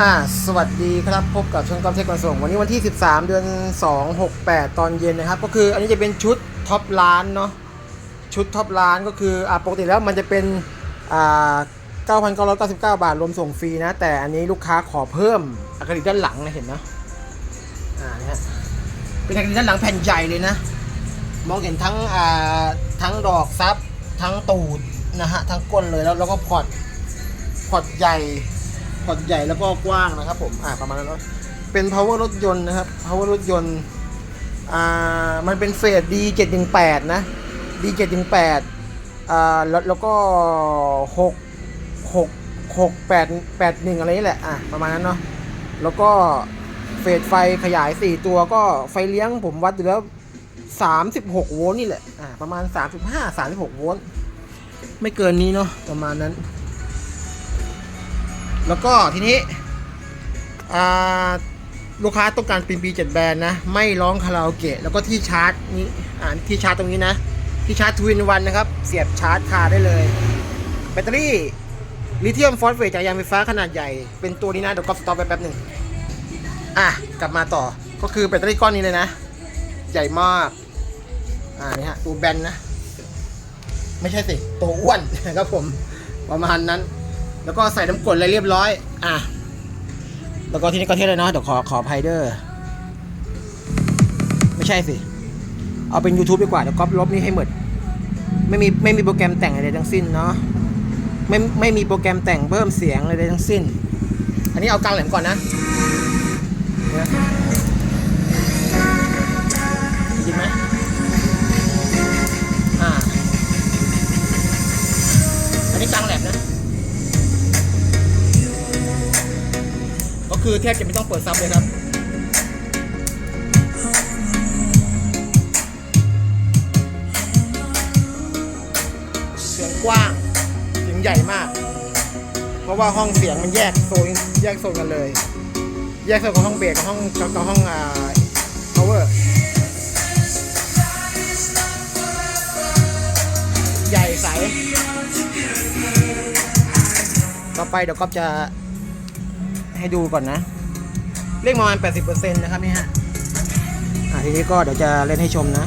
อ่าสวัสดีครับพบกับช่างกอล์ฟเทคขนส่งวันนี้วันที่ 13 เดือน 2 68 ตอนเย็นนะครับ ก็คืออันนี้จะเป็นชุดท็อปร้านเนาะชุดท็อปร้านก็คืออ่าปกติแล้วมันจะเป็นอ่า9,999 บาทรวมส่งฟรีนะ แต่อันนี้ลูกค้าขอเพิ่มอะคริลิกด้านหลังนะเห็นนะอ่าเนี่ฮะเป็นอะคริลิกด้านหลังแผ่นใหญ่เลยนะ มองเห็นทั้งอ่าทั้งดอกซับทั้งตูดนะฮะทั้งก้นเลยแล้วแล้วก็พอร์ตพอร์ตใหญ่ พอร์ตใหญ่แล้วก็กว้างนะครับผมอ่าประมาณนั้นเนอะเป็น power รถยนต์นะครับ power รถยนต์อ่ามันเป็นเฟส D 718นะ D 718อ่าแล้วแล้วก็6 6 6 8 8 1อะไรนี่แหละอะประมาณนั้นเนาะแล้วก็เฟสไฟขยาย 4 ตัวก็ไฟเลี้ยงผมวัดดูแล้ว 36 โวลต์นี่แหละอ่าประมาณ 35 36 โวลต์ไม่เกินนี้เนาะประมาณนั้น แล้วก็ทีนี้ลูกค้าต้องการปินปีเจ็ดแบรนด์นะ ไม่ร้องคาราโอเกะแล้วก็ที่ชาร์จนี้อ่าที่ชาร์จตรงนี้นะ ที่ชาร์จทวินวันนะครับ เสียบชาร์จคาได้เลย แบตเตอรี่ลิเธียมฟอสเฟตจากยางไฟฟ้าขนาดใหญ่ เป็นตัวนี้นะ เดี๋ยวก็สต็อปไปแป๊บหนึ่งอะ กลับมาต่อก็คือแบตเตอรี่ก้อนนี้เลยนะ ใหญ่มาก อ่านี่ฮะตัวแบนนะ ไม่ใช่สิ ตัวอ้วนนะครับผมประมาณนั้น แล้วก็ใส่น้ำกรดอะไรเรียบร้อย อะ แล้วก็ทีนี้ก็เทสเลยเนาะ เดี๋ยวขอขอไพเดอร์ ไม่ใช่สิ เอาเป็น YouTube ดีกว่า เดี๋ยวก๊อปลบนี่ให้หมด ไม่มีไม่มีโปรแกรมแต่งอะไรทั้งสิ้นเนาะ ไม่ไม่มีโปรแกรมแต่งเพิ่มเสียงอะไรทั้งสิ้น อันนี้เอากลางแหลมก่อนนะเนี่ยได้ยินไหม คือแทบจะไม่ต้องเปิดซับเลยครับเสียงกว้างเสียงใหญ่มาก เพราะว่าห้องเสียงมันแยกโซนแยกโซนกันเลย แยกโซนกับห้องเบสกับห้องกับห้องอ่า power ใหญ่ใส ต่อไปเดี๋ยวก๊อฟจะ ให้ดูก่อนนะเลขประมาณ 80%นะครับนี่ฮะอ่าทีนี้ก็เดี๋ยวจะเล่นให้ชมนะ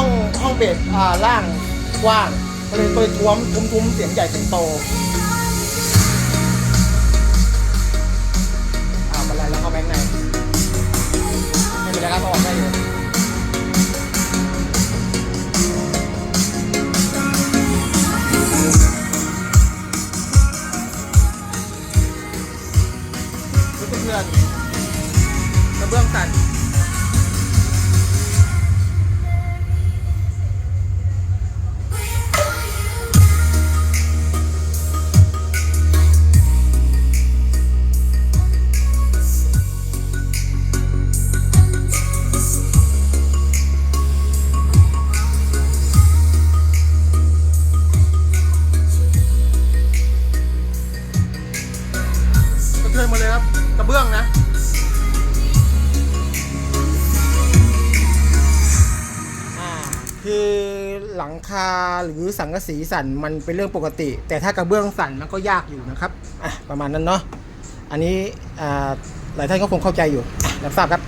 องห้องเบสอ่าล่างกว้างเลยตัวท้วมทุ้มทุ้มเสียงใหญ่เสียงโตอ่าเป็นไรแล้วเข้าแบงค์ในไม่เป็นไรครับเอาอกได้อยู่เพื่อนกระเบื้องสั่น หลังคาหรือสังกะสีสั่นมันเป็นเรื่องปกติ แต่ถ้ากระเบื้องสั่นมันก็ยากอยู่นะครับอะประมาณนั้นเนาะอันนี้อ่าหลายท่านก็คงเข้าใจอยู่อะรับทราบครับ